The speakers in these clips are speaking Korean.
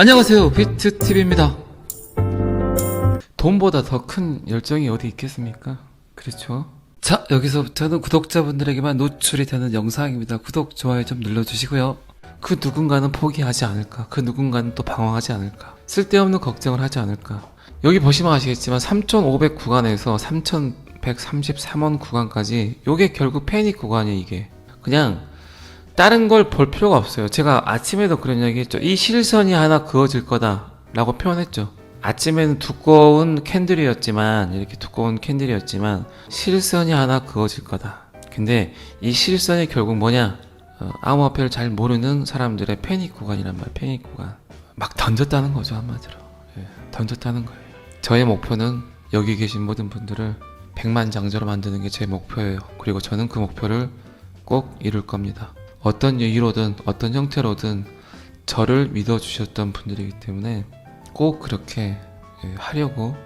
안녕하세요. 비트TV입니다. 돈보다 더 큰 열정이 어디 있겠습니까? 그렇죠? 자 여기서부터는 구독자분들에게만 노출이 되는 영상입니다. 구독 좋아요 좀 눌러주시고요. 그 누군가는 포기하지 않을까? 그 누군가는 또 방황하지 않을까? 쓸데없는 걱정을 하지 않을까? 여기 보시면 아시겠지만 3500 구간에서 3133원 구간까지 요게 결국 패닉 구간이에요 이게. 그냥 다른 걸 볼 필요가 없어요. 제가 아침에도 그런 이야기 했죠. 이 실선이 하나 그어질 거다. 라고 표현했죠. 아침에는 두꺼운 캔들이었지만, 이렇게 두꺼운 캔들이었지만, 실선이 하나 그어질 거다. 근데 이 실선이 결국 뭐냐? 어, 암호화폐를 잘 모르는 사람들의 패닉 구간이란 말이에요. 패닉 구간. 막 던졌다는 거죠, 한마디로. 예, 던졌다는 거예요. 저의 목표는 여기 계신 모든 분들을 백만 장자로 만드는 게 제 목표예요. 그리고 저는 그 목표를 꼭 이룰 겁니다. 어떤 이유로든 어떤 형태로든 저를 믿어주셨던 분들이기 때문에 꼭 그렇게 예, 하려고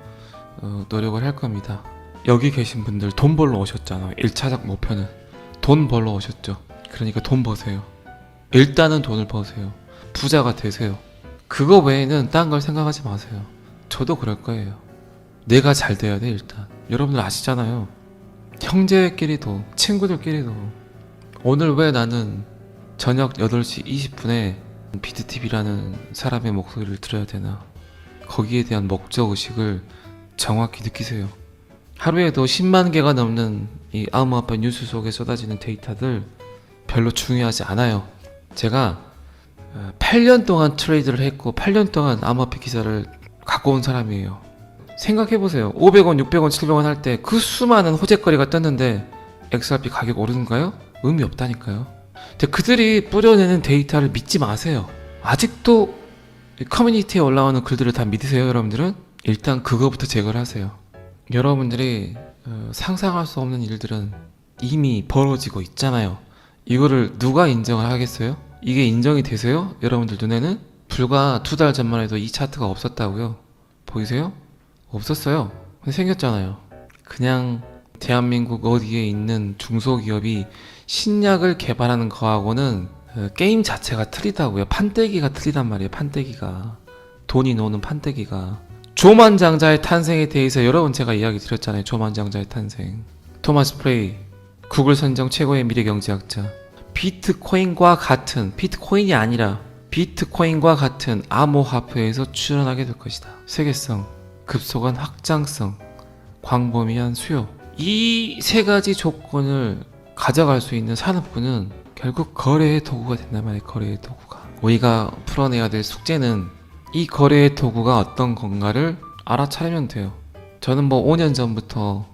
어, 노력을 할 겁니다. 여기 계신 분들 돈 벌러 오셨잖아요. 1차적 목표는 돈 벌러 오셨죠. 그러니까 돈 버세요. 일단은 돈을 버세요. 부자가 되세요. 그거 외에는 딴 걸 생각하지 마세요. 저도 그럴 거예요. 내가 잘 돼야 돼 일단. 여러분들 아시잖아요. 형제끼리도 친구들끼리도 오늘 왜 나는 저녁 8시 20분에 비트TV라는 사람의 목소리를 들어야 되나? 거기에 대한 목적의식을 정확히 느끼세요. 하루에도 10만 개가 넘는 이 암호화폐 뉴스 속에 쏟아지는 데이터들 별로 중요하지 않아요. 제가 8년 동안 트레이드를 했고 8년 동안 암호화폐 기사를 갖고 온 사람이에요. 생각해보세요. 500원, 600원, 700원 할 때 그 수많은 호재거리가 떴는데 XRP 가격 오르는가요? 의미 없다니까요. 그들이 뿌려내는 데이터를 믿지 마세요. 아직도 이 커뮤니티에 올라오는 글들을 다 믿으세요, 여러분들은? 일단 그거부터 제거를 하세요. 여러분들이 어, 상상할 수 없는 일들은 이미 벌어지고 있잖아요. 이거를 누가 인정을 하겠어요? 이게 인정이 되세요? 여러분들 눈에는? 불과 두 달 전만 해도 이 차트가 없었다고요. 보이세요? 없었어요. 생겼잖아요. 그냥 대한민국 어디에 있는 중소기업이 신약을 개발하는 거하고는 어, 게임 자체가 틀리다고요. 판때기가 틀리단 말이에요. 판때기가 돈이 노는 판때기가 조만장자의 탄생에 대해서 여러분 제가 이야기 드렸잖아요. 조만장자의 탄생. 토마스 프레이 구글 선정 최고의 미래 경제학자. 비트코인과 같은 비트코인이 아니라 비트코인과 같은 암호화폐에서 출현하게 될 것이다. 세계성, 급속한 확장성, 광범위한 수요. 이 세 가지 조건을 가져갈 수 있는 산업군은 결국 거래의 도구가 된단 말이에요. 거래의 도구가. 우리가 풀어내야 될 숙제는 이 거래의 도구가 어떤 건가를 알아차리면 돼요. 저는 뭐 5년 전부터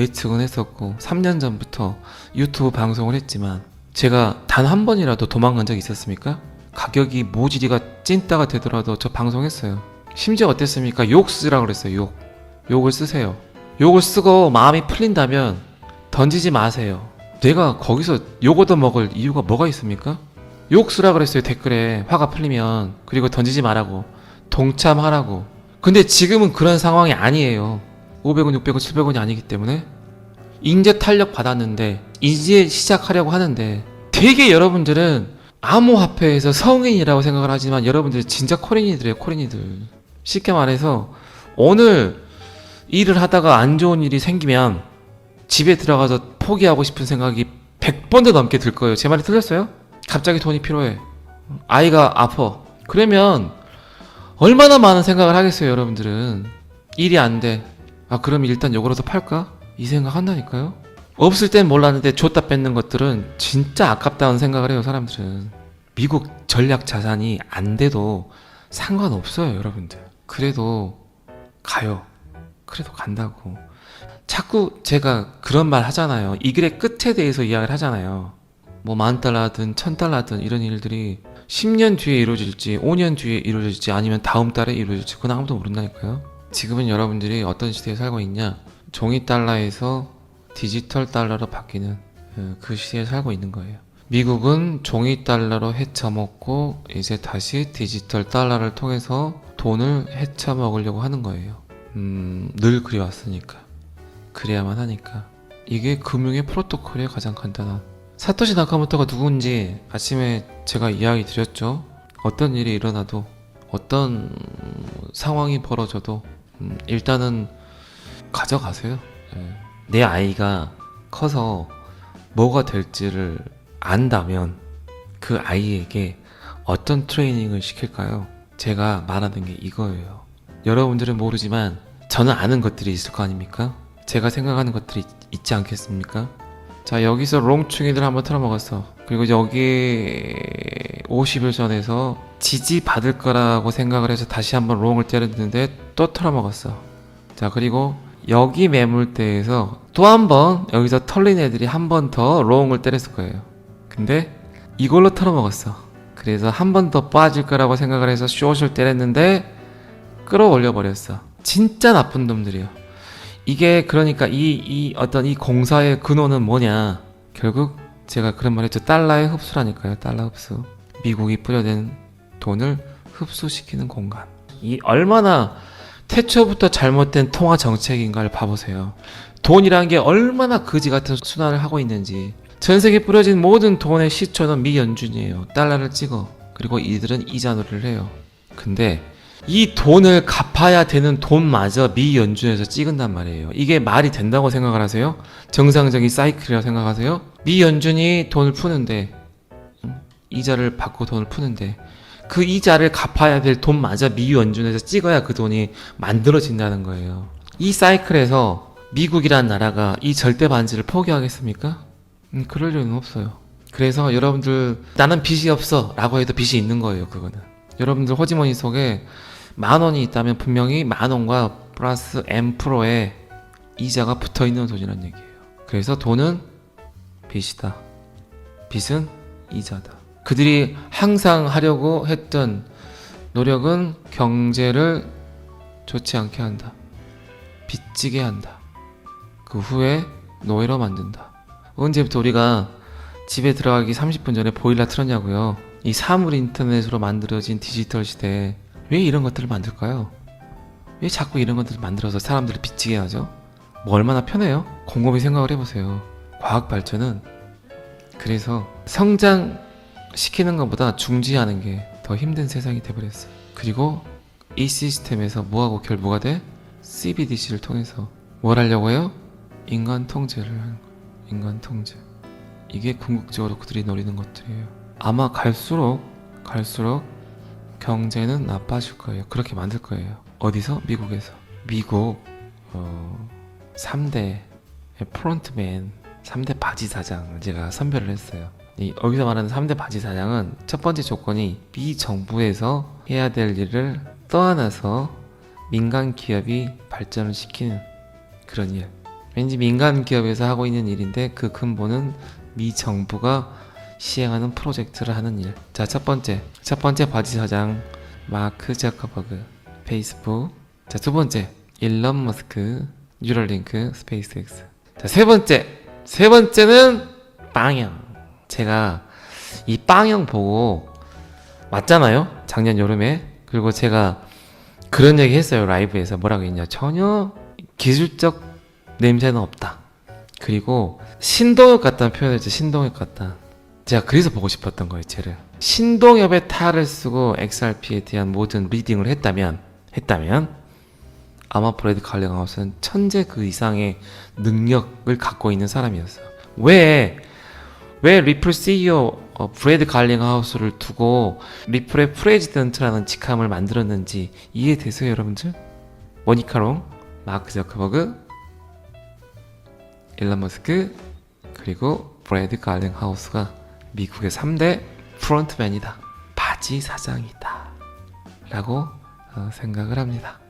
예측은 했었고 3년 전부터 유튜브 방송을 했지만 제가 단 한 번이라도 도망간 적이 있었습니까? 가격이 모지리가 찐따가 되더라도 저 방송했어요. 심지어 어땠습니까? 욕 쓰라 그랬어요. 욕. 욕을 쓰세요. 욕을 쓰고 마음이 풀린다면 던지지 마세요. 내가 거기서 욕 얻어 먹을 이유가 뭐가 있습니까? 욕 쓰라 그랬어요 댓글에. 화가 풀리면. 그리고 던지지 말라고. 동참하라고. 근데 지금은 그런 상황이 아니에요. 500원 600원 700원이 아니기 때문에. 인재 탄력 받았는데 이제 시작하려고 하는데 되게 여러분들은 암호화폐에서 성인이라고 생각을 하지만 여러분들 진짜 코린이들이에요 코린이들. 쉽게 말해서 오늘 일을 하다가 안 좋은 일이 생기면 집에 들어가서 포기하고 싶은 생각이 100번도 넘게 들 거예요. 제 말이 틀렸어요? 갑자기 돈이 필요해. 아이가 아파. 그러면 얼마나 많은 생각을 하겠어요, 여러분들은. 일이 안 돼. 아, 그럼 일단 요거라도 팔까? 이 생각 한다니까요? 없을 땐 몰랐는데 줬다 뺏는 것들은 진짜 아깝다는 생각을 해요, 사람들은. 미국 전략 자산이 안 돼도 상관없어요, 여러분들. 그래도 가요. 그래도 간다고. 자꾸 제가 그런 말 하잖아요. 이 길의 끝에 대해서 이야기를 하잖아요. 뭐 만 달러든 천 달러든 이런 일들이 10년 뒤에 이루어질지 5년 뒤에 이루어질지 아니면 다음 달에 이루어질지 그건 아무도 모른다니까요. 지금은 여러분들이 어떤 시대에 살고 있냐? 종이 달러에서 디지털 달러로 바뀌는 어, 그 시대에 살고 있는 거예요. 미국은 종이 달러로 헤쳐먹고 이제 다시 디지털 달러를 통해서 돈을 헤쳐먹으려고 하는 거예요. 음, 늘 그래왔으니까. 그래야만 하니까. 이게 금융의 프로토콜의 가장 간단한. 사토시 나카모토가 누군지 아침에 제가 이야기 드렸죠. 어떤 일이 일어나도 어떤 상황이 벌어져도 음, 일단은 가져가세요. 예. 내 아이가 커서 뭐가 될지를 안다면 그 아이에게 어떤 트레이닝을 시킬까요? 제가 말하는 게 이거예요. 여러분들은 모르지만 저는 아는 것들이 있을 거 아닙니까? 제가 생각하는 것들이 있- 있지 않겠습니까? 자 여기서 롱충이들 한번 털어먹었어. 그리고 여기 51선에서 지지 받을 거라고 생각을 해서 다시 한번 롱을 때렸는데 또 털어먹었어. 자 그리고 여기 매물대에서 또 한 번 여기서 털린 애들이 한 번 더 롱을 때렸을 거예요. 근데 이걸로 털어먹었어. 그래서 한 번 더 빠질 거라고 생각을 해서 숏을 때렸는데 끌어올려 버렸어. 진짜 나쁜 놈들이요. 이게 그러니까 이, 이 어떤 이 공사의 근원은 뭐냐? 결국 제가 그런 말 했죠. 달러의 흡수라니까요. 달러 흡수. 미국이 뿌려댄 돈을 흡수시키는 공간. 이 얼마나 태초부터 잘못된 통화 정책인가를 봐보세요. 돈이란 게 얼마나 거지 같은 순환을 하고 있는지. 전 세계에 뿌려진 모든 돈의 시초는 미 연준이에요. 달러를 찍어. 그리고 이들은 이자노를 해요. 근데 이 돈을 갚아야 되는 돈마저 미 연준에서 찍은단 말이에요. 이게 말이 된다고 생각을 하세요? 정상적인 사이클이라고 생각하세요? 미 연준이 돈을 푸는데 음, 이자를 받고 돈을 푸는데 그 이자를 갚아야 될 돈마저 미 연준에서 찍어야 그 돈이 만들어진다는 거예요. 이 사이클에서 미국이란 나라가 이 절대 반지를 포기하겠습니까? 음, 그럴 리는 없어요. 그래서 여러분들 나는 빚이 없어 라고 해도 빚이 있는 거예요 그거는 여러분들 호지머니 속에 만 원이 있다면 분명히 만 원과 플러스 M 프로의 이자가 붙어 있는 돈이란 얘기예요. 그래서 돈은 빚이다. 빚은 이자다. 그들이 항상 하려고 했던 노력은 경제를 좋지 않게 한다. 빚지게 한다. 그 후에 노예로 만든다. 언제부터 우리가 집에 들어가기 30분 전에 보일러 틀었냐고요. 이 사물 인터넷으로 만들어진 디지털 시대에 왜 이런 것들을 만들까요? 왜 자꾸 이런 것들을 만들어서 사람들을 빚지게 하죠? 뭐 얼마나 편해요? 곰곰이 생각을 해보세요. 과학 발전은 그래서 성장시키는 것보다 중지하는 게 더 힘든 세상이 돼버렸어. 그리고 이 시스템에서 뭐하고 결부가 돼? CBDC를 통해서 뭘 하려고 해요? 인간 통제를 하는 거예요. 인간 통제. 이게 궁극적으로 그들이 노리는 것들이에요. 아마 갈수록 갈수록 경제는 나빠질 거예요. 그렇게 만들 거예요. 어디서? 미국에서. 미국 어, 3대 프론트맨, 3대 바지 사장을 제가 선별을 했어요. 이, 여기서 말하는 3대 바지 사장은 첫 번째 조건이 미 정부에서 해야 될 일을 떠안아서 민간 기업이 발전을 시키는 그런 일. 왠지 민간 기업에서 하고 있는 일인데 그 근본은 미 정부가 시행하는 프로젝트를 하는 일. 자, 첫 번째. 첫 번째 바지 사장 마크 자커버그 페이스북. 자, 두 번째. 일론 머스크 뉴럴링크 스페이스X. 자, 세 번째. 세 번째는 빵형. 제가 이 빵형 보고 왔잖아요. 작년 여름에. 그리고 제가 그런 얘기 했어요. 라이브에서 뭐라고 했냐. 전혀 기술적 냄새는 없다. 그리고 신동엽 같다는 표현을 했죠. 신동엽 같다. 제가 그래서 보고 싶었던 거예요, 쟤를. 신동엽의 탈을 쓰고 XRP에 대한 모든 리딩을 했다면, 했다면, 아마 브래드 칼링하우스는 천재 그 이상의 능력을 갖고 있는 사람이었어요. 왜, 왜 리플 CEO 어, 브래드 갈링하우스를 두고 리플의 프레지던트라는 직함을 만들었는지 이해되세요, 여러분들? 모니카롱, 마크 저커버그, 일론 머스크, 그리고 브래드 갈링하우스가 미국의 3대 프론트맨이다. 바지 사장이다. 라고 어, 생각을 합니다.